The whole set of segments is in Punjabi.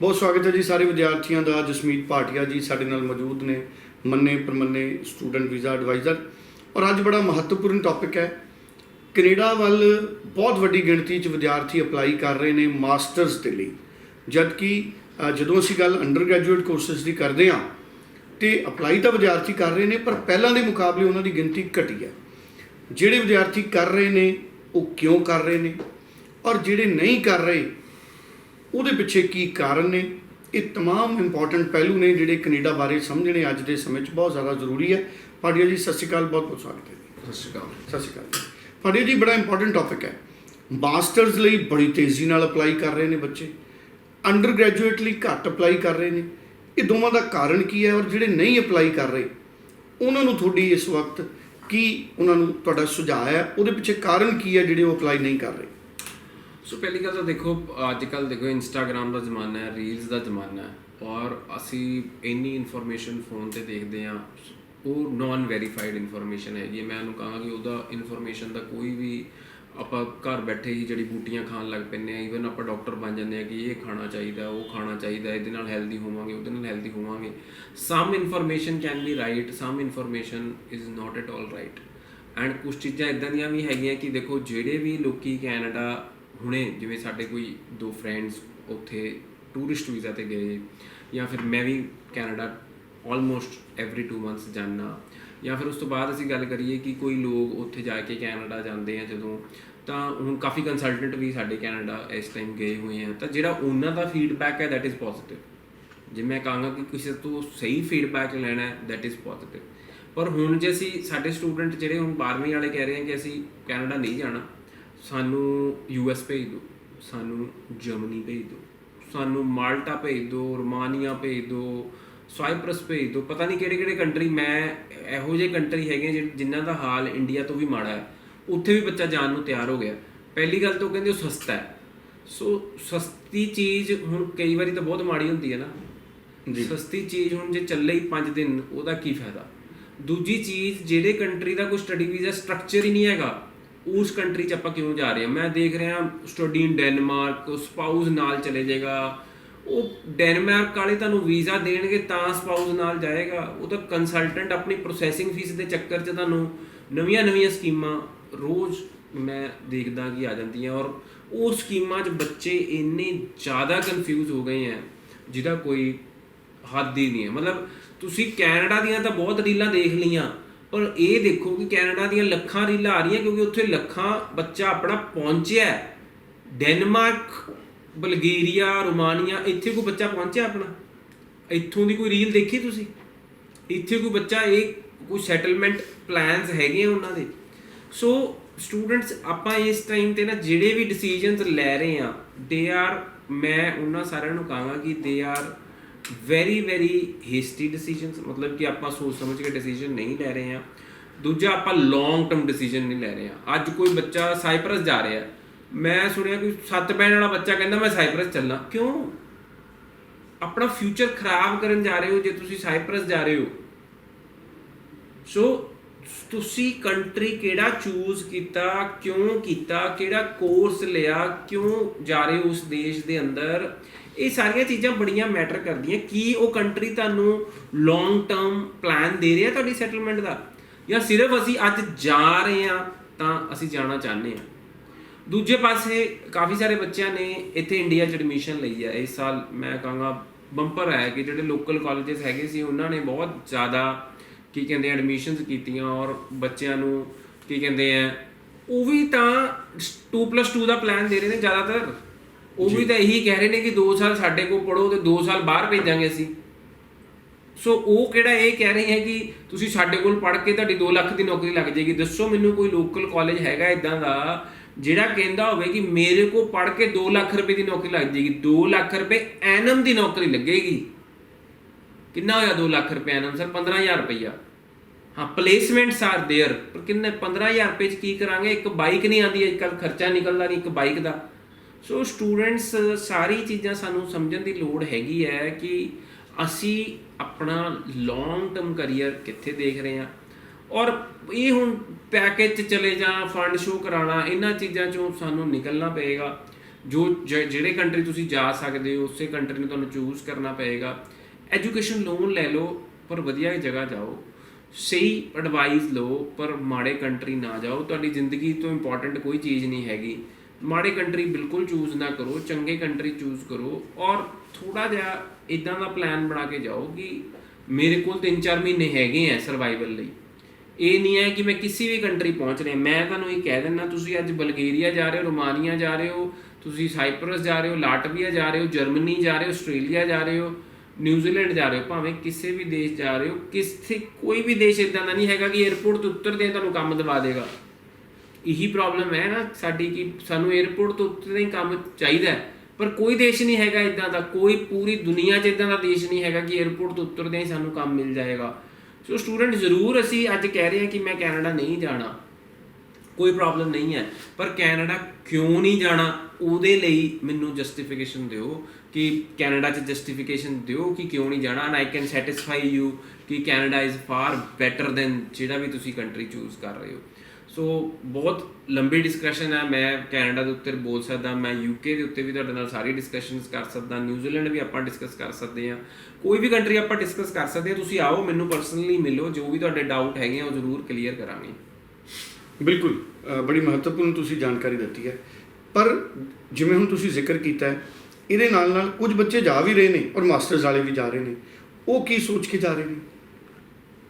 ਬਹੁਤ ਸਵਾਗਤ ਹੈ ਜੀ ਸਾਰੇ ਵਿਦਿਆਰਥੀਆਂ ਦਾ, ਜਸਮੀਤ ਭਾਟੀਆ ਜੀ ਸਾਡੇ ਨਾਲ ਮੌਜੂਦ ਨੇ, ਮੰਨੇ ਪਰਮੰਨੇ ਸਟੂਡੈਂਟ ਵੀਜ਼ਾ ਐਡਵਾਈਜ਼ਰ ਔਰ ਅੱਜ ਬੜਾ ਮਹੱਤਵਪੂਰਨ ਟੌਪਿਕ ਹੈ। ਕੈਨੇਡਾ ਵੱਲ ਬਹੁਤ ਵੱਡੀ ਗਿਣਤੀ 'ਚ ਵਿਦਿਆਰਥੀ ਅਪਲਾਈ ਕਰ ਰਹੇ ਨੇ ਮਾਸਟਰਸ ਦੇ ਲਈ। ਜਦਕਿ ਜਦੋਂ ਅਸੀਂ ਗੱਲ ਅੰਡਰ ਗ੍ਰੈਜੂਏਟ ਕੋਰਸਸ ਦੀ ਕਰਦੇ ਹਾਂ, ਤੇ ਅਪਲਾਈ ਤਾਂ ਵਿਦਿਆਰਥੀ ਕਰ ਰਹੇ ਨੇ, ਪਰ ਪਹਿਲਾਂ ਦੇ ਮੁਕਾਬਲੇ ਉਹਨਾਂ ਦੀ ਗਿਣਤੀ ਘਟੀ ਹੈ। ਜਿਹੜੇ ਵਿਦਿਆਰਥੀ ਕਰ ਰਹੇ ਨੇ, ਉਹ ਕਿਉਂ ਕਰ ਰਹੇ ਨੇ? ਔਰ ਜਿਹੜੇ ਨਹੀਂ ਕਰ ਰਹੇ ਉਹਦੇ ਪਿੱਛੇ ਕੀ ਕਾਰਨ ਨੇ ਇਹ तमाम ਇੰਪੋਰਟੈਂਟ ਪਹਿਲੂ ਨੇ ਜਿਹੜੇ ਕੈਨੇਡਾ ਬਾਰੇ ਸਮਝਣੇ ਅੱਜ ਦੇ ਸਮੇਂ 'ਚ ਬਹੁਤ ਜ਼ਿਆਦਾ ਜ਼ਰੂਰੀ ਹੈ ਪਾਡੀਆ ਜੀ ਸਤਿ ਸ਼੍ਰੀ ਅਕਾਲ ਬਹੁਤ ਬਹੁਤ ਸਵਾਗਤ ਹੈ ਜੀ ਸਤਿ ਸ਼੍ਰੀ ਅਕਾਲ ਸਤਿ ਸ਼੍ਰੀ ਅਕਾਲ ਪਾਡੀਆ ਜੀ ਬੜਾ ਇੰਪੋਰਟੈਂਟ ਟੌਪਿਕ ਹੈ ਮਾਸਟਰਸ ਲਈ ਬੜੀ ਤੇਜ਼ੀ ਨਾਲ ਅਪਲਾਈ ਕਰ ਰਹੇ ਨੇ ਬੱਚੇ ਅੰਡਰ ਗ੍ਰੈਜੂਏਟ ਲਈ ਘੱਟ ਅਪਲਾਈ ਕਰ ਰਹੇ ਨੇ ਇਹ ਦੋਵਾਂ ਦਾ ਕਾਰਨ ਕੀ ਹੈ ਔਰ ਜਿਹੜੇ ਨਹੀਂ ਅਪਲਾਈ ਕਰ ਰਹੇ ਉਹਨਾਂ ਨੂੰ ਤੁਹਾਡੀ ਇਸ ਵਕਤ ਕੀ ਉਹਨਾਂ ਨੂੰ ਤੁਹਾਡਾ ਸੁਝਾਅ ਹੈ ਉਹਦੇ ਪਿੱਛੇ ਕਾਰਨ ਕੀ ਹੈ ਜਿਹੜੇ ਉਹ ਅਪਲਾਈ ਨਹੀਂ ਕਰ ਰਹੇ ਸੋ ਪਹਿਲੀ ਗੱਲ ਤਾਂ ਦੇਖੋ ਅੱਜ ਕੱਲ ਦੇਖੋ ਇੰਸਟਾਗ੍ਰam ਦਾ ਜ਼ਮਾਨਾ ਹੈ ਰੀਲਸ ਦਾ ਜ਼ਮਾਨਾ ਹੈ ਔਰ ਅਸੀਂ ਇੰਨੀ ਇਨਫੋਰਮੇਸ਼ਨ ਫੋਨ ਤੇ ਦੇਖਦੇ ਆ ਉਹ ਨਾਨ ਵੈਰੀਫਾਈਡ ਇਨਫੋਰਮੇਸ਼ਨ ਹੈਗੀ ਹੈ ਮੈਂ ਉਹਨੂੰ ਕਹਾਂਗਾ ਕਿ ਉਹਦਾ ਇਨਫੋਰਮੇਸ਼ਨ ਦਾ ਕੋਈ ਵੀ ਆਪਾਂ ਘਰ ਬੈਠੇ ਹੀ ਜਿਹੜੀ ਬੂਟੀਆਂ ਖਾਣ ਲੱਗ ਪੈਂਦੇ ਆ ਈਵਨ ਆਪਾਂ ਡਾਕਟਰ ਬਣ ਜਾਂਦੇ ਆ ਕਿ ਇਹ ਖਾਣਾ ਚਾਹੀਦਾ, ਉਹ ਖਾਣਾ ਚਾਹੀਦਾ, ਇਹਦੇ ਨਾਲ ਹੈਲਦੀ ਹੋਵਾਂਗੇ, ਉਹਦੇ ਨਾਲ ਹੈਲਦੀ ਹੋਵਾਂਗੇ। Some information can be right some information is not at all right and ਕੁਝ ਚੀਜ਼ਾਂ ਇਦਾਂ ਦੀਆਂ ਵੀ ਹੈਗੀਆਂ ਕਿ ਦੇਖੋ, ਜਿਹੜੇ ਵੀ ਲੋਕੀ ਕੈਨੇਡਾ ਹੁਣੇ ਜਿਵੇਂ ਸਾਡੇ ਕੋਈ ਦੋ ਫਰੈਂਡਸ ਉੱਥੇ ਟੂਰਿਸਟ ਵੀਜ਼ਾ ਤੇ ਗਏ ਜਾਂ ਫਿਰ ਮੈਂ ਵੀ ਕੈਨੇਡਾ ਆਲਮੋਸਟ ਐਵਰੀ 2 ਮੰਥਸ ਜਾਣਾ ਜਾਂ ਫਿਰ ਉਸ ਤੋਂ ਬਾਅਦ ਅਸੀਂ ਗੱਲ ਕਰੀਏ ਕਿ ਕੋਈ ਲੋਕ ਉੱਥੇ ਜਾ ਕੇ ਕੈਨੇਡਾ ਜਾਂਦੇ ਆ ਜਦੋਂ, ਤਾਂ ਹੁਣ ਕਾਫੀ ਕੰਸਲਟੈਂਟ ਵੀ ਸਾਡੇ ਕੈਨੇਡਾ ਇਸ ਟਾਈਮ ਗਏ ਹੋਏ ਆ, ਤਾਂ ਜਿਹੜਾ ਉਹਨਾਂ ਦਾ ਫੀਡਬੈਕ ਹੈ ਦੈਟ ਇਜ਼ ਪੋਜ਼ਿਟਿਵ ਜੇ ਮੈਂ ਕਹਾਂਗਾ ਕਿ ਕਿਸੇ ਤੋਂ ਸਹੀ ਫੀਡਬੈਕ ਲੈਣਾ ਹੈ ਦੈਟ ਇਜ਼ ਪੋਜ਼ਿਟਿਵ ਪਰ ਹੁਣ ਜੇ ਅਸੀਂ ਸਾਡੇ ਸਟੂਡੈਂਟ ਜਿਹੜੇ ਹੁਣ 12ਵੀਂ ਵਾਲੇ ਕਹਿ ਰਹੇ ਆ ਕਿ ਅਸੀਂ ਕੈਨੇਡਾ ਨਹੀਂ ਜਾਣਾ ਸਾਨੂੰ ਯੂਐਸ ਭੇਜ ਦਿਓ ਸਾਨੂੰ ਜਰਮਨੀ ਭੇਜ ਦਿਓ ਸਾਨੂੰ ਮਾਲਟਾ ਭੇਜ ਦਿਓ ਰੋਮਾਨੀਆ ਭੇਜ ਦਿਓ ਸਾਈਪ੍ਰਸ ਭੇਜ ਦਿਓ ਪਤਾ ਨਹੀਂ ਕਿਹੜੇ ਕਿਹੜੇ ਕੰਟਰੀ ਮੈਂ ਇਹੋ ਜਿਹੇ ਕੰਟਰੀ ਹੈਗੇ ਜਿਨ੍ਹਾਂ ਦਾ ਹਾਲ ਇੰਡੀਆ ਤੋਂ ਵੀ ਮਾੜਾ ਹੈ ਉੱਥੇ ਵੀ ਬੱਚਾ ਜਾਣ ਨੂੰ ਤਿਆਰ ਹੋ ਗਿਆ। ਪਹਿਲੀ ਗੱਲ ਤਾਂ ਉਹ ਕਹਿੰਦੇ ਉਹ ਸਸਤਾ ਹੈ। ਸੋ ਸਸਤੀ ਚੀਜ਼ ਹੁਣ ਕਈ ਵਾਰੀ ਤਾਂ ਬਹੁਤ ਮਾੜੀ ਹੁੰਦੀ ਹੈ ਨਾ। ਜੀ। ਸਸਤੀ ਚੀਜ਼ ਹੁਣ ਜੇ ਚੱਲੇ ਹੀ 5 ਦਿਨ ਉਹਦਾ ਕੀ ਫਾਇਦਾ? ਦੂਜੀ ਚੀਜ਼ ਜਿਹੜੇ ਕੰਟਰੀ ਦਾ ਕੋਈ ਸਟੱਡੀ ਵੀਜ਼ਾ ਸਟਰਕਚਰ ਹੀ ਨਹੀਂ ਹੈਗਾ ਉਸ ਕੰਟਰੀ 'ਚ ਆਪਾਂ ਕਿਉਂ ਜਾ ਰਹੇ ਹਾਂ? ਮੈਂ ਦੇਖ ਰਿਹਾ ਸਟੱਡੀ ਡੈਨਮਾਰਕ ਸਪਾਊਸ ਨਾਲ ਚਲੇ ਜਾਏਗਾ। ਉਹ ਡੈਨਮਾਰਕ ਵਾਲੇ ਤੁਹਾਨੂੰ ਵੀਜ਼ਾ ਦੇਣਗੇ ਤਾਂ ਸਪਾਊਸ ਨਾਲ ਜਾਏਗਾ। ਉਹ ਤਾਂ ਕੰਸਲਟੈਂਟ ਆਪਣੀ ਪ੍ਰੋਸੈਸਿੰਗ ਫੀਸ ਦੇ ਚੱਕਰ 'ਚ ਤੁਹਾਨੂੰ ਨਵੀਆਂ-ਨਵੀਆਂ ਸਕੀਮਾਂ ਰੋਜ਼ ਮੈਂ ਦੇਖਦਾ ਕਿ ਆ ਜਾਂਦੀਆਂ। ਔਰ ਉਹ ਸਕੀਮਾਂ 'ਚ ਬੱਚੇ ਇੰਨੇ ਜ਼ਿਆਦਾ ਕਨਫਿਊਜ਼ ਹੋ ਗਏ ਹੈ, ਜਿਹਦਾ ਕੋਈ ਹੱਦ ਹੀ ਨਹੀਂ ਹੈ। ਮਤਲਬ ਤੁਸੀਂ ਕੈਨੇਡਾ ਦੀਆਂ ਤਾਂ ਬਹੁਤ ਰੀਲਾਂ ਦੇਖ ਲਈਆਂ। ਪਰ ਇਹ ਦੇਖੋ ਕਿ ਕੈਨੇਡਾ ਦੀਆਂ ਲੱਖਾਂ ਰੀਲਾਂ ਆ ਰਹੀਆਂ ਕਿਉਂਕਿ ਉੱਥੇ ਲੱਖਾਂ ਬੱਚਾ ਆਪਣਾ ਪਹੁੰਚਿਆ ਡੈਨਮਾਰਕ, ਬਲਗੇਰੀਆ, ਰੋਮਾਨੀਆ, ਇੱਥੇ ਕੋਈ ਬੱਚਾ ਪਹੁੰਚਿਆ ਆਪਣਾ? ਇੱਥੋਂ ਦੀ ਕੋਈ ਰੀਲ ਦੇਖੀ ਤੁਸੀਂ? ਇੱਥੇ ਕੋਈ ਬੱਚਾ, ਇਹ ਕੋਈ ਸੈਟਲਮੈਂਟ ਪਲਾਨਸ ਹੈਗੇ ਆ ਉਹਨਾਂ ਦੇ? ਸੋ ਸਟੂਡੈਂਟਸ ਆਪਾਂ ਇਸ ਟਾਈਮ ਤੇ ਨਾ ਜਿਹੜੇ ਵੀ ਡਿਸੀਜਨਸ ਲੈ ਰਹੇ ਆ ਦੇ ਆਰ ਮੈਂ ਉਹਨਾਂ ਸਾਰਿਆਂ ਨੂੰ ਕਹਾਂਗਾ ਕਿ they are very very hasty decisions ਮਤਲਬ ਕਿ ਆਪਾਂ ਸੋਚ ਸਮਝ ਕੇ ਡਿਸੀਜਨ ਨਹੀਂ ਲੈ ਰਹੇ ਆ ਦੂਜਾ, ਆਪਾਂ ਲੌਂਗ ਟਰਮ ਡਿਸੀਜਨ ਨਹੀਂ ਲੈ ਰਹੇ ਆ ਅੱਜ ਕੋਈ ਬੱਚਾ ਸਾਈਪਰਸ ਜਾ ਰਿਹਾ। ਮੈਂ ਸੁਣਿਆ ਕੋਈ ਸੱਤ ਬੈਣ ਵਾਲਾ ਬੱਚਾ ਕਹਿੰਦਾ, ਮੈਂ ਸਾਈਪਰਸ ਚੱਲਣਾ ਕਿਉਂ? ਆਪਣਾ ਫਿਊਚਰ ਖਰਾਬ ਕਰਨ ਜਾ ਰਹੇ ਹੋ, ਜੇ ਤੁਸੀਂ ਸਾਈਪਰਸ ਜਾ ਰਹੇ ਹੋ। ਸੋ ਤੁਸੀਂ ਕੰਟਰੀ ਕਿਹੜਾ ਚੂਜ਼ ਕੀਤਾ, ਕਿਉਂ ਕੀਤਾ, ਕਿਹੜਾ ਕੋਰਸ ਲਿਆ, ਕਿਉਂ ਜਾ ਰਹੇ ਹੋ ਉਸ ਦੇਸ਼ ਦੇ ਅੰਦਰ? ਇਹ ਸਾਰੀਆਂ ਚੀਜ਼ਾਂ ਬੜੀਆਂ ਮੈਟਰ ਕਰਦੀਆਂ। ਕੀ ਉਹ ਕੰਟਰੀ ਤੁਹਾਨੂੰ ਲੌਂਗ ਟਰਮ ਪਲਾਨ ਦੇ ਰਿਹਾ ਤੁਹਾਡੀ ਸੈਟਲਮੈਂਟ ਦਾ? ਜਾਂ ਸਿਰਫ ਅਸੀਂ ਅੱਜ ਜਾ ਰਹੇ ਹਾਂ, ਤਾਂ ਅਸੀਂ ਜਾਣਾ ਚਾਹੁੰਦੇ ਹਾਂ? ਦੂਜੇ ਪਾਸੇ ਕਾਫੀ ਸਾਰੇ ਬੱਚਿਆਂ ਨੇ ਇੱਥੇ ਇੰਡੀਆ 'ਚ ਐਡਮਿਸ਼ਨ ਲਈ ਹੈ ਇਸ ਸਾਲ ਮੈਂ ਕਹਾਂਗਾ ਬੰਪਰ ਹੈ ਕਿ ਜਿਹੜੇ ਲੋਕਲ ਕਾਲਜਸ ਹੈਗੇ ਸੀ, ਉਹਨਾਂ ਨੇ ਬਹੁਤ ਜ਼ਿਆਦਾ ਕੀ ਕਹਿੰਦੇ ਐਡਮਿਸ਼ਨਸ ਕੀਤੀਆਂ ਔਰ ਬੱਚਿਆਂ ਨੂੰ ਕੀ ਕਹਿੰਦੇ ਆ, ਉਹ ਵੀ ਤਾਂ 2+2 ਦਾ ਪਲਾਨ ਦੇ ਰਹੇ ਨੇ ਜ਼ਿਆਦਾਤਰ। ਉਹ ਵੀ ਤਾਂ ਇਹੀ ਕਹਿ ਰਹੇ ਨੇ ਕਿ 2 ਸਾਲ ਸਾਡੇ ਕੋਲ ਪੜੋ ਤੇ 2 ਸਾਲ ਬਾਹਰ ਭੇਜਾਂਗੇ ਅਸੀਂ ਸੋ ਉਹ ਕਿਹੜਾ ਇਹ ਕਹਿ ਰਹੇ ਹੈ ਕਿ ਤੁਸੀਂ ਸਾਡੇ ਕੋਲ ਪੜ੍ਹ ਕੇ ਤੁਹਾਡੀ 2 ਲੱਖ ਦੀ ਨੌਕਰੀ ਲੱਗ ਜਾਏਗੀ ਦੱਸੋ ਮੈਨੂੰ ਕੋਈ ਲੋਕਲ ਕਾਲਜ ਹੈਗਾ ਇਦਾਂ ਦਾ ਜਿਹੜਾ ਕਹਿੰਦਾ ਹੋਵੇ ਕਿ ਮੇਰੇ ਕੋਲ ਪੜ੍ਹ ਕੇ 2 ਲੱਖ ਰੁਪਏ ਦੀ ਨੌਕਰੀ ਲੱਗ ਜਾਏਗੀ 2 ਲੱਖ ਰੁਪਏ ਐਨਮ ਦੀ ਨੌਕਰੀ ਲੱਗੇਗੀ ਕਿੰਨਾ ਹੋਇਆ 2 ਲੱਖ ਰੁਪਏ ਐਨਮ ਸਰ 15000 ਰੁਪਈਆ ਹਾਂ ਪਲੇਸਮੈਂਟਸ ਆਰ देयर ਪਰ ਕਿੰਨੇ 15000 ਰੁਪਏ ਚ ਕੀ ਕਰਾਂਗੇ ਇੱਕ ਬਾਈਕ ਨਹੀਂ ਆਂਦੀ ਅੱਜ ਕੱਲ ਖਰਚਾ ਨਿਕਲਦਾ ਨਹੀਂ ਇੱਕ ਬਾਈਕ ਦਾ ਸੋ ਸਟੂਡੈਂਟਸ ਸਾਰੀ ਚੀਜ਼ਾਂ ਸਾਨੂੰ ਸਮਝਣ ਦੀ ਲੋੜ ਹੈਗੀ ਹੈ ਕਿ ਅਸੀਂ ਆਪਣਾ ਲੌਂਗ ਟਰਮ ਕੈਰੀਅਰ ਕਿੱਥੇ ਦੇਖ ਰਹੇ ਹਾਂ। ਔਰ ਇਹ ਹੁਣ ਪੈਕੇਜ 'ਚ ਚਲੇ ਜਾਂ ਫੰਡ ਸ਼ੋ ਕਰਾਉਣਾ, ਇਹਨਾਂ ਚੀਜ਼ਾਂ ਚੋਂ ਸਾਨੂੰ ਨਿਕਲਣਾ ਪਏਗਾ। ਜੋ ਜਿਹੜੇ ਕੰਟਰੀ ਤੁਸੀਂ ਜਾ ਸਕਦੇ ਹੋ, ਉਸੇ ਕੰਟਰੀ ਨੂੰ ਤੁਹਾਨੂੰ ਚੂਜ਼ ਕਰਨਾ ਪਏਗਾ। ਐਜੂਕੇਸ਼ਨ ਲੋਨ ਲੈ ਲਓ, ਪਰ ਵਧੀਆ ਜਗ੍ਹਾ ਜਾਓ। ਸਹੀ ਐਡਵਾਈਸ ਲਓ, ਪਰ ਮਾੜੇ ਕੰਟਰੀ ਨਾ ਜਾਓ। ਤੁਹਾਡੀ ਜ਼ਿੰਦਗੀ ਤੋਂ ਇੰਪੋਰਟੈਂਟ ਕੋਈ ਚੀਜ਼ ਨਹੀਂ ਹੈਗੀ। ਮਾੜੇ ਕੰਟਰੀ ਬਿਲਕੁਲ ਚੂਜ਼ ਨਾ ਕਰੋ, ਚੰਗੇ ਕੰਟਰੀ ਚੂਜ਼ ਕਰੋ ਔਰ ਥੋੜਾ ਜਿਹਾ ਇਦਾਂ ਦਾ ਪਲਾਨ ਬਣਾ ਕੇ ਜਾਓ ਕਿ ਮੇਰੇ ਕੋਲ 3-4 ਮਹੀਨੇ ਹੈਗੇ ਆ ਸਰਵਾਈਵਲ ਲਈ। ਇਹ ਨਹੀਂ ਹੈ ਕਿ ਮੈਂ ਕਿਸੇ ਵੀ ਕੰਟਰੀ ਪਹੁੰਚ ਰਿਹਾ। ਮੈਂ ਤੁਹਾਨੂੰ ਇਹ ਕਹਿ ਦਿੰਦਾ, ਤੁਸੀਂ ਅੱਜ ਬਲਗੇਰੀਆ ਜਾ ਰਹੇ ਹੋ, ਰੋਮਾਨੀਆ ਜਾ ਰਹੇ ਹੋ, ਤੁਸੀਂ ਸਾਈਪਰਸ ਜਾ ਰਹੇ ਹੋ, ਲਾਟਵੀਆ ਜਾ ਰਹੇ ਹੋ, ਜਰਮਨੀ ਜਾ ਰਹੇ ਹੋ, ਆਸਟ੍ਰੇਲੀਆ ਜਾ ਰਹੇ ਹੋ ਨਿਊਜ਼ੀਲੈਂਡ ਜਾ ਰਹੇ ਹੋ, ਭਾਵੇਂ ਕਿਸੇ ਵੀ ਦੇਸ਼ ਜਾ ਰਹੇ ਹੋ, ਕਿਸੇ ਕੋਈ ਵੀ ਦੇਸ਼ ਇਦਾਂ ਦਾ ਨਹੀਂ ਹੈਗਾ ਕਿ 에어ਪੋਰਟ ਤੋਂ ਉਤਰਦੇ ਤੁਹਾਨੂੰ ਕੰਮ ਦਵਾ ਦੇਗਾ। ਇਹੀ ਪ੍ਰੋਬਲਮ ਹੈ ਨਾ ਸਾਡੀ ਕਿ ਸਾਨੂੰ 에어ਪੋਰਟ ਤੋਂ ਉੱਤੇ ਦਾ ਹੀ ਕੰਮ ਚਾਹੀਦਾ ਪਰ ਕੋਈ ਦੇਸ਼ ਨਹੀਂ ਹੈਗਾ ਇਦਾਂ ਦਾ, ਕੋਈ ਪੂਰੀ ਦੁਨੀਆ 'ਚ ਇਦਾਂ ਦਾ ਦੇਸ਼ ਨਹੀਂ ਹੈਗਾ ਕਿ 에어ਪੋਰਟ ਤੋਂ ਉੱਤਰਦੇ ਹੀ ਸਾਨੂੰ ਕੰਮ ਮਿਲ ਜਾਏਗਾ। ਸੋ ਸਟੂਡੈਂਟ ਜ਼ਰੂਰ ਅਸੀਂ ਅੱਜ ਕਹਿ ਰਹੇ ਹਾਂ ਕਿ ਮੈਂ ਕੈਨੇਡਾ ਨਹੀਂ ਜਾਣਾ। ਕੋਈ ਪ੍ਰੋਬਲਮ ਨਹੀਂ ਹੈ। ਪਰ ਕੈਨੇਡਾ ਕਿਉਂ ਨਹੀਂ ਜਾਣਾ? ਉਹਦੇ ਲਈ ਮੈਨੂੰ ਜਸਟੀਫਿਕੇਸ਼ਨ ਦਿਓ ਕਿ ਕੈਨੇਡਾ 'ਚ ਜਸਟੀਫਿਕੇਸ਼ਨ ਦਿਓ ਕਿ ਕਿਉਂ ਨਹੀਂ ਜਾਣਾ। And I can satisfy you ਕਿ Canada is far better than ਜਿਹੜਾ ਵੀ ਤੁਸੀਂ ਕੰਟਰੀ ਚੂਜ਼ ਕਰ ਰਹੇ ਹੋ। ਸੋ ਬਹੁਤ ਲੰਬੀ ਡਿਸਕਸ਼ਨ ਹੈ। ਮੈਂ ਕੈਨੇਡਾ ਦੇ ਉੱਤੇ ਬੋਲ ਸਕਦਾ, ਮੈਂ ਯੂਕੇ ਦੇ ਉੱਤੇ ਵੀ ਤੁਹਾਡੇ ਨਾਲ ਸਾਰੀ ਡਿਸਕਸ਼ਨਸ ਕਰ ਸਕਦਾ ਨਿਊਜ਼ੀਲੈਂਡ ਵੀ ਆਪਾਂ ਡਿਸਕਸ ਕਰ ਸਕਦੇ ਹਾਂ। ਕੋਈ ਵੀ ਕੰਟਰੀ ਆਪਾਂ ਡਿਸਕਸ ਕਰ ਸਕਦੇ ਹਾਂ। ਤੁਸੀਂ ਆਓ, ਮੈਨੂੰ ਪਰਸਨਲੀ ਮਿਲੋ, ਜੋ ਵੀ ਤੁਹਾਡੇ ਡਾਊਟ ਹੈਗੇ ਆ, ਉਹ ਜ਼ਰੂਰ ਕਲੀਅਰ ਕਰਾਂਗੇ। ਬਿਲਕੁਲ। ਬੜੀ ਮਹੱਤਵਪੂਰਨ ਤੁਸੀਂ ਜਾਣਕਾਰੀ ਦਿੱਤੀ ਹੈ। ਪਰ ਜਿਵੇਂ ਹੁਣ ਤੁਸੀਂ ਜ਼ਿਕਰ ਕੀਤਾ ਹੈ, ਇਹਦੇ ਨਾਲ ਨਾਲ ਕੁਝ ਬੱਚੇ ਜਾ ਵੀ ਰਹੇ ਨੇ ਔਰ ਮਾਸਟਰਸ ਵਾਲੇ ਵੀ ਜਾ ਰਹੇ ਨੇ। ਉਹ ਕੀ ਸੋਚ ਕੇ ਜਾ ਰਹੇ ਨੇ?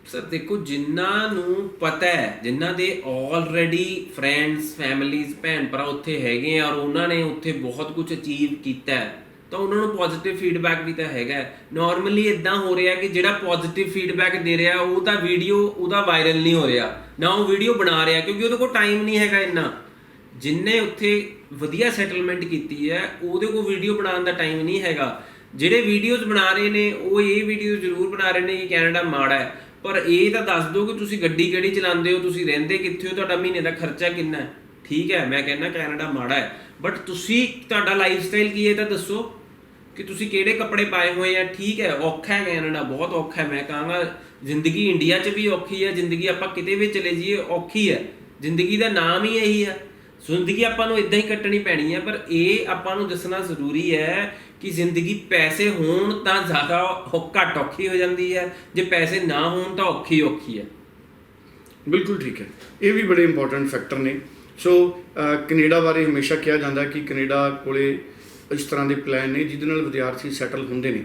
ਸਰ, ਦੇਖੋ, ਜਿਨ੍ਹਾਂ ਨੂੰ ਪਤਾ ਹੈ, ਜਿਨ੍ਹਾਂ ਦੇ ਆਲਰੇਡੀ ਫਰੈਂਡਸ ਫੈਮਿਲੀਜ਼ ਭੈਣ ਭਰਾ ਉੱਥੇ ਹੈਗੇ ਆ ਔਰ ਉਹਨਾਂ ਨੇ ਉੱਥੇ ਬਹੁਤ ਕੁਝ ਅਚੀਵ ਕੀਤਾ ਹੈ, ਤਾਂ ਉਹਨਾਂ ਨੂੰ ਪੋਜ਼ਿਟਿਵ ਫੀਡਬੈਕ ਵੀ ਤਾਂ ਹੈਗਾ ਨਾਰਮਲੀ ਇਦਾਂ ਹੋ ਰਿਹਾ ਕਿ ਜਿਹੜਾ ਪੋਜ਼ਿਟਿਵ ਫੀਡਬੈਕ ਦੇ ਰਿਹਾ, ਉਹ ਤਾਂ ਵੀਡੀਓ ਉਹਦਾ ਵਾਇਰਲ ਨਹੀਂ ਹੋ ਰਿਹਾ, ਨਾ ਉਹ ਵੀਡੀਓ ਬਣਾ ਰਿਹਾ, ਕਿਉਂਕਿ ਉਹਦੇ ਕੋਲ ਟਾਈਮ ਨਹੀਂ ਹੈਗਾ ਇੰਨਾ। ਜਿਨਨੇ ਉੱਥੇ ਵਧੀਆ ਸੈਟਲਮੈਂਟ ਕੀਤੀ ਹੈ, ਉਹਦੇ ਕੋਲ ਵੀਡੀਓ ਬਣਾਉਣ ਦਾ ਟਾਈਮ ਨਹੀਂ ਹੈਗਾ। ਜਿਹੜੇ ਵੀਡੀਓਜ਼ ਬਣਾ ਰਹੇ ਨੇ, ਉਹ ਇਹ ਵੀਡੀਓ ਜ਼ਰੂਰ ਬਣਾ ਰਹੇ ਨੇ ਕਿ ਕੈਨੇਡਾ ਮਾੜਾ ਹੈ। ਪਰ ਇਹ ਤਾਂ ਦੱਸ ਦਿਓ ਕਿ ਤੁਸੀਂ ਗੱਡੀ ਕਿਹੜੀ ਚਲਾਉਂਦੇ ਹੋ, ਤੁਸੀਂ ਰਹਿੰਦੇ ਕਿੱਥੇ ਹੋ, ਤੁਹਾਡਾ ਮਹੀਨੇ ਦਾ ਖਰਚਾ ਕਿੰਨਾ ਹੈ? ਠੀਕ ਹੈ, ਮੈਂ ਕਹਿੰਦਾ ਕੈਨੇਡਾ ਮਾੜਾ ਹੈ। ਬਟ ਤੁਸੀਂ, ਤੁਹਾਡਾ ਲਾਈਫ ਸਟਾਈਲ ਕੀ ਹੈ ਤਾਂ ਦੱਸੋ ਕਿ ਤੁਸੀਂ ਕਿਹੜੇ ਕੱਪੜੇ ਪਾਏ ਹੋਏ ਆ? ਠੀਕ ਹੈ, ਔਖਾ ਹੈ ਕੈਨੇਡਾ, ਬਹੁਤ ਔਖਾ ਹੈ। ਮੈਂ ਕਹਾਂਗਾ, ਜ਼ਿੰਦਗੀ ਇੰਡੀਆ 'ਚ ਵੀ ਔਖੀ ਹੈ, ਜ਼ਿੰਦਗੀ ਆਪਾਂ ਕਿਤੇ ਵੀ ਚਲੇ ਜਾਈਏ, ਔਖੀ ਹੈ। ਜ਼ਿੰਦਗੀ ਦਾ ਨਾਮ ਹੀ ਇਹੀ ਹੈ। ਜ਼ਿੰਦਗੀ ਆਪਾਂ ਨੂੰ ਇਦਾਂ ਹੀ ਕੱਟਣੀ ਪੈਣੀ ਹੈ ਪਰ ਇਹ ਆਪਾਂ ਨੂੰ ਦੱਸਣਾ ਜ਼ਰੂਰੀ ਹੈ ਕਿ ਜ਼ਿੰਦਗੀ ਪੈਸੇ ਹੋਣ ਤਾਂ ਜ਼ਿਆਦਾ ਘੱਟ ਔਖੀ ਹੋ ਜਾਂਦੀ ਹੈ ਜੇ ਪੈਸੇ ਨਾ ਹੋਣ ਤਾਂ ਔਖੀ ਔਖੀ ਹੈ। ਬਿਲਕੁਲ ਠੀਕ ਹੈ। ਇਹ ਵੀ ਬੜੇ ਇੰਪੋਰਟੈਂਟ ਫੈਕਟਰ ਨੇ। ਸੋ ਅ, ਕੈਨੇਡਾ ਬਾਰੇ ਹਮੇਸ਼ਾ ਕਿਹਾ ਜਾਂਦਾ ਕਿ ਕੈਨੇਡਾ ਕੋਲੇ ਇਸ ਤਰ੍ਹਾਂ ਦੇ ਪਲਾਨ ਨੇ ਜਿਹਦੇ ਨਾਲ ਵਿਦਿਆਰਥੀ ਸੈਟਲ ਹੁੰਦੇ ਨੇ।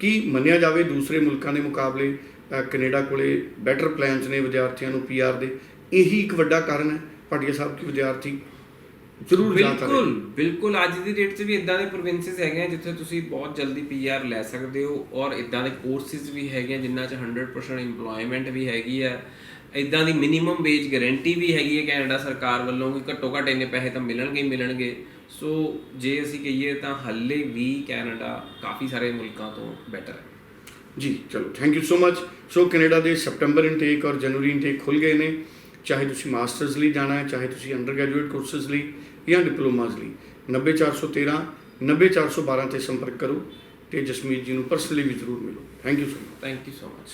ਕੀ ਮੰਨਿਆ ਜਾਵੇ ਦੂਸਰੇ ਮੁਲਕਾਂ ਦੇ ਮੁਕਾਬਲੇ ਕੈਨੇਡਾ ਕੋਲੇ ਬੈਟਰ ਪਲਾਨਸ ਨੇ ਵਿਦਿਆਰਥੀਆਂ ਨੂੰ ਪੀਆਰ ਦੇ। ਇਹੀ ਇੱਕ ਵੱਡਾ ਕਾਰਨ ਹੈ। ਭਾਟੀਆ ਸਾਹਿਬ ਕਿ ਵਿਦਿਆਰਥੀ ਜ਼ਰੂਰ ਜਾਤਾ ਬਿਲਕੁਲ ਬਿਲਕੁਲ। ਅੱਜ ਦੀ ਡੇਟ 'ਚ ਵੀ ਇਦਾਂ ਦੇ ਪ੍ਰੋਵਿੰਸਸ ਹੈਗੇ ਆ ਜਿੱਥੇ ਤੁਸੀਂ ਬਹੁਤ ਜਲਦੀ ਪੀਆਰ ਲੈ ਸਕਦੇ ਹੋ ਔਰ ਇਦਾਂ ਦੇ ਕੋਰਸਿਸ ਵੀ ਹੈਗੇ ਆ ਜਿਨ੍ਹਾਂ 'ਚ 100% EMPLOYMENT ਵੀ ਹੈਗੀ ਆ। ਇਦਾਂ ਦੀ ਮਿਨੀਮਮ ਵੇਜ ਗਾਰੰਟੀ ਵੀ ਹੈਗੀ ਹੈ ਕੈਨੇਡਾ ਸਰਕਾਰ ਵੱਲੋਂ ਕਿ ਘੱਟੋ ਘੱਟ ਇੰਨੇ ਪੈਸੇ ਤਾਂ ਮਿਲਣਗੇ ਹੀ ਮਿਲਣਗੇ। ਸੋ ਜੇ ਅਸੀਂ ਕਹੀਏ ਤਾਂ ਹੱਲੇ ਵੀ ਕੈਨੇਡਾ ਕਾਫੀ ਸਾਰੇ ਮੁਲਕਾਂ ਤੋਂ ਬੈਟਰ ਹੈ। ਜੀ ਚਲੋ thank you so much so Canada ਦੇ ਸਪਟੈਂਬਰ ਇਨਟੇਕ ਔਰ ਜਨਵਰੀ ਇਨਟੇਕ ਖੁੱਲ ਗਏ ਨੇ। ਚਾਹੇ ਤੁਸੀਂ ਮਾਸਟਰਸ ਲਈ ਜਾਣਾ ਹੈ, ਚਾਹੇ ਤੁਸੀਂ ਅੰਡਰ ਗ੍ਰੈਜੂਏਟ ਕੋਰਸਸ ਲਈ ਜਾਂ ਡਿਪਲੋਮਾਸ ਲਈ। 90413 90412 ਤੇ ਸੰਪਰਕ ਕਰੋ ਤੇ ਜਸਮੀਤ ਜੀ ਨੂੰ ਪਰਸਨਲੀ ਵੀ ਜ਼ਰੂਰ ਮਿਲੋ। Thank you so much thank you so much